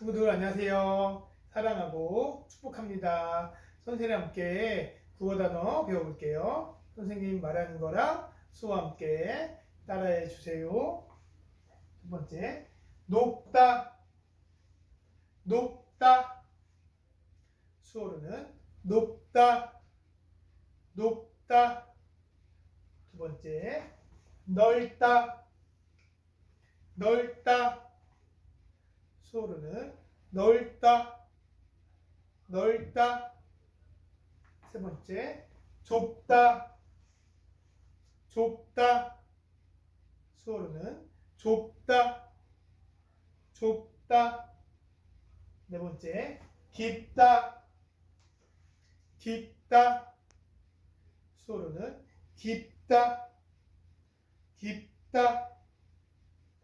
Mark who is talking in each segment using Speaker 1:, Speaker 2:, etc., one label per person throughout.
Speaker 1: 친구들 안녕하세요. 사랑하고 축복합니다. 선생님과 함께 국어 단어 배워볼게요. 선생님 말하는 거랑 수와 함께 따라해 주세요. 첫 번째, 높다, 높다. 수어로는 높다, 높다. 두 번째, 넓다, 넓다. 수어로는 넓다, 넓다. 세 번째, 좁다, 좁다. 수어로는 좁다, 좁다. 네 번째, 깊다, 깊다. 수어로는 깊다, 깊다.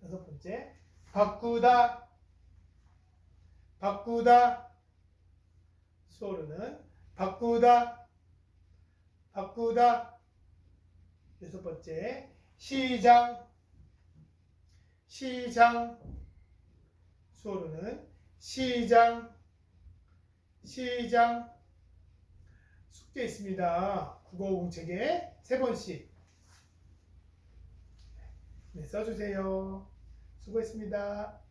Speaker 1: 다섯 번째, 바꾸다, 바꾸다. 수어로는 바꾸다, 바꾸다. 여섯 번째, 시장, 시장. 수어로는 시장, 시장. 숙제 있습니다. 국어 공책에 세 번씩 네, 써주세요. 수고했습니다.